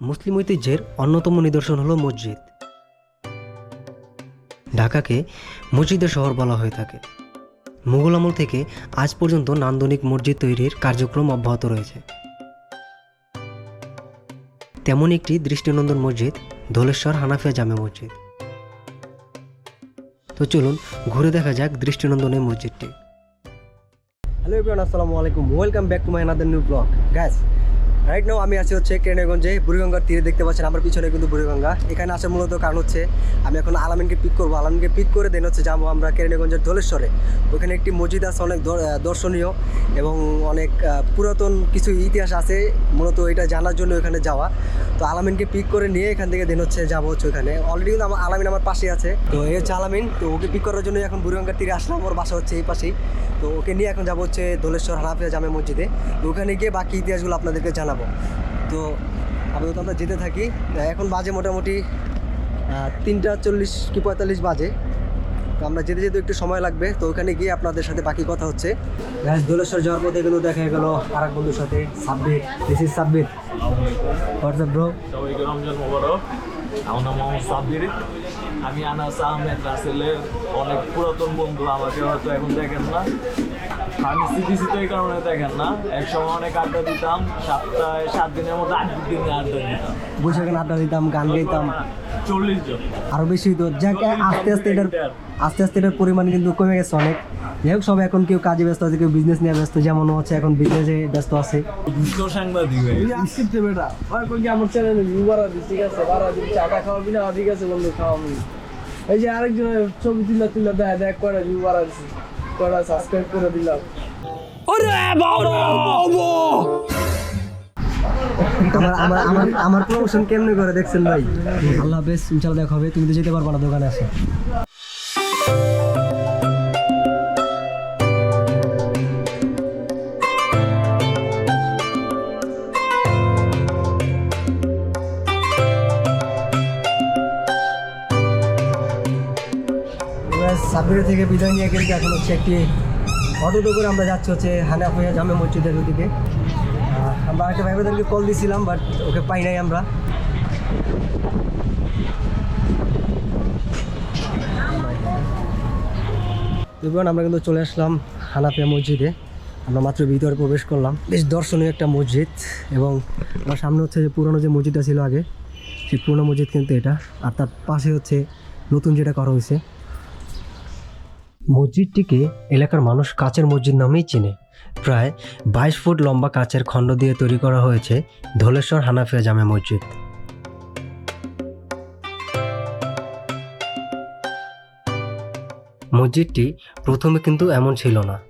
মুসলিম ঐতিহ্যের অন্যতম নিদর্শন হলো মসজিদ। ঢাকাকে মসজিদের শহর বলা হয়ে থাকে। মুঘল আমল থেকে আজ পর্যন্ত নান্দনিক মসজিদ তৈরির কার্যক্রম অব্যাহত রয়েছে। তেমন একটি দৃষ্টিনন্দন মসজিদ ধলেশ্বর হানাফিয়া জামে মসজিদ। তো চলুন ঘুরে দেখা যাক দৃষ্টিনন্দন এই মসজিদটি। হ্যালো আসসালামু আলাইকুম। Welcome back to my new blog. Guys right now আমি আছি হচ্ছে কেরানীগঞ্জে, বুড়িগঙ্গার তীরে দেখতে পাচ্ছেন আমার পিছনে কিন্তু বুড়িগঙ্গা। এখানে আসার মূলত কারণ হচ্ছে আমি এখন আলামিনকে পিক করব। আলামিনকে পিক করে দেন হচ্ছে যাব আমরা কেরানীগঞ্জের ধলেশ্বরে। ওখানে একটি মসজিদ আছে অনেক দর্শনীয় এবং অনেক পুরাতন কিছু ইতিহাস আছে। মূলত এটা জানার জন্য ওখানে যাওয়া। তো আলামিনকে পিক করে নিয়ে এখান থেকে দেন হচ্ছে যাব হচ্ছে ওখানে। অলরেডি কিন্তু আমার, আলামিন আমার পাশে আছে। তো এই হচ্ছে আলামিন। তো ওকে পিক করার জন্য এখন বুড়িগঙ্গার তীরে আসলাম। ওর বাসা হচ্ছে এই পাশেই। তো ওকে নিয়ে এখন যাব হচ্ছে ধলেশ্বর হানাফিয়া জামে মসজিদে। ওখানে গিয়ে বাকি ইতিহাসগুলো আপনাদেরকে জানাব। তো আপাতত আমরা যেতে থাকি। এখন বাজে মোটামুটি তিনটা চল্লিশ কি পঁয়তাল্লিশ বাজে। তো আমরা যেতে যেতে একটু সময় লাগবে। তো ওখানে গিয়ে আপনাদের সাথে বাকি কথা হচ্ছে। গ্যাস ধলেশ্বর যাওয়ার পথে কিন্তু দেখা গেল আর এক বন্ধুর সাথে Sabbir. This is Sabbir. WhatsApp bro সবাইকে রমজান মোবারক। আমার নাম মোহাম্মদ সাব্বির। আমি আনাস আহমেদ রাসেলের অনেক পুরাতন বন্ধু। আমাকে হয়তো এখন দেখেন না। আমি সিটিসি তো এই কারণে দেখেন না একসময় অনেক আড্ডা দিতাম সপ্তাহে সাত দিনের মধ্যে আট দিনে আড্ডা দিতাম। বসে এখানে আড্ডা দিতাম গান গাইতাম। চল্লিশ জন। আরও বেশি তো যাক আস্তে আস্তে এটার আস্তে আস্তে এটার পরিমাণ কিন্তু কমে গেছে অনেক। যাই হোক সব এখন কেউ কাজে ব্যস্ত আছে কেউ বিজনেস নিয়ে ব্যস্ত যেমন হচ্ছে এখন বিজনেসে ব্যস্ত আছে। সাংবাদিক গেছে। আসছে বেটা। ওই কই কি আমার চ্যানেলে বাড়া দিস ঠিক আছে বাড়া দিস চাটা খাওয়াবি না? ঠিক আছে বন্ধু খাওয়াবি। এই যে আরেকজনের ছবি তুলে তুলে দেখ দেখ কয়টা ভিউ বাড়া কয়টা সাবস্ক্রাইব করে দিলাম। আমার আমার আমার আমার প্রমোশন কেমনে করে দেখছেন ভাই? আল্লাহ বেশ ইনশাল্লাহ দেখা হবে। তুমি তো যেতে পারবা না দোকানে আসো সাবির থেকে বিদায় নিয়ে কিন্তু এখন হচ্ছে একটি অটোতে করে আমরা যাচ্ছি হচ্ছে হানাফিয়া জামে মসজিদের ওদিকে। আমরা একটা ভাই ব্রাদারকে কল দিয়েছিলাম বাট ওকে পাই নাই আমরা। আমরা কিন্তু চলে আসলাম হানাফিয়া মসজিদে। আমরা মাত্র ভিতরে প্রবেশ করলাম। বেশ দর্শনীয় একটা মসজিদ এবং আমার সামনে হচ্ছে যে পুরনো যে মসজিদটা ছিল আগে, সেই পুরনো মসজিদ কিন্তু এটা। আর তার পাশে হচ্ছে নতুন যেটা করা হয়েছে। মসজিদটিকে এলাকার মানুষ কাচের মসজিদ নামেই চেনে। প্রায় বাইশ ফুট লম্বা কাচের খণ্ড দিয়ে তৈরি করা হয়েছে ধলেশ্বর হানাফিয়া জামে মসজিদ। মসজিদটি প্রথমে কিন্তু এমন ছিল না।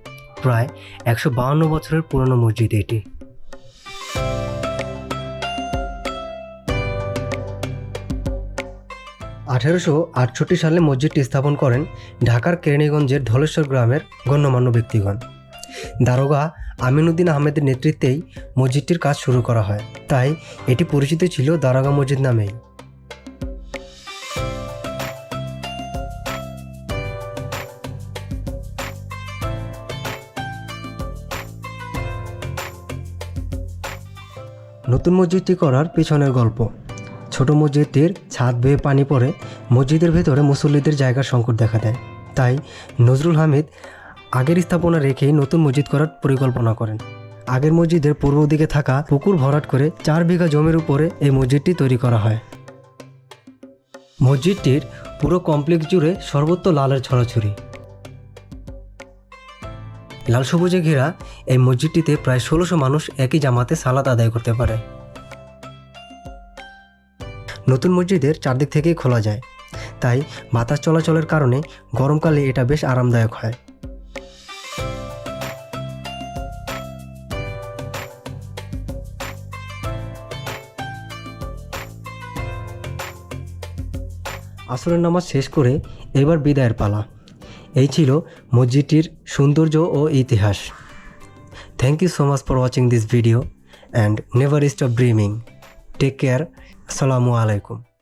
প্রায় একশো বাউন্ন বছরের পুরনো মসজিদ এটি। আঠেরোশো আটষট্টি সালে মসজিদটি স্থাপন করেন ঢাকার কেরানীগঞ্জের ধলেশ্বর গ্রামের গণ্যমান্য ব্যক্তিগণ। দারোগা আমিনুদ্দিন আহমেদের নেতৃত্বেই মসজিদটির কাজ শুরু করা হয়। তাই এটি পরিচিত ছিল দারোগা মসজিদ নামেই। নতুন মসজিদটি করার পেছনের গল্প। ছোট মসজিদটির ছাদ বেয়ে পানি পড়ে মসজিদের ভেতরে মুসল্লিদের জায়গার সংকট দেখা দেয়। তাই নজরুল হামিদ আগের স্থাপনা রেখেই নতুন মসজিদ করার পরিকল্পনা করেন। আগের মসজিদের পূর্ব দিকে থাকা পুকুর ভরাট করে চার বিঘা জমির উপরে এই মসজিদটি তৈরি করা হয়। মসজিদটির পুরো কমপ্লেক্স জুড়ে সর্বত্র লালের ছড়াছড়ি। লাল সবুজে ঘেরা এই মসজিদটিতে প্রায় ষোলোশো মানুষ একই জামাতে সালাদ আদায় করতে পারে। নতুন মসজিদের চারদিক থেকেই খোলা যায়। তাই বাতাস চলাচলের কারণে গরমকালে এটা বেশ আরামদায়ক হয়। আসরের নামাজ শেষ করে এবার বিদায়ের পালা। এই ছিল মসজিদটির সৌন্দর্য ও ইতিহাস। Thank you so much for watching this video and never stop dreaming take care আসসালামু আলাইকুম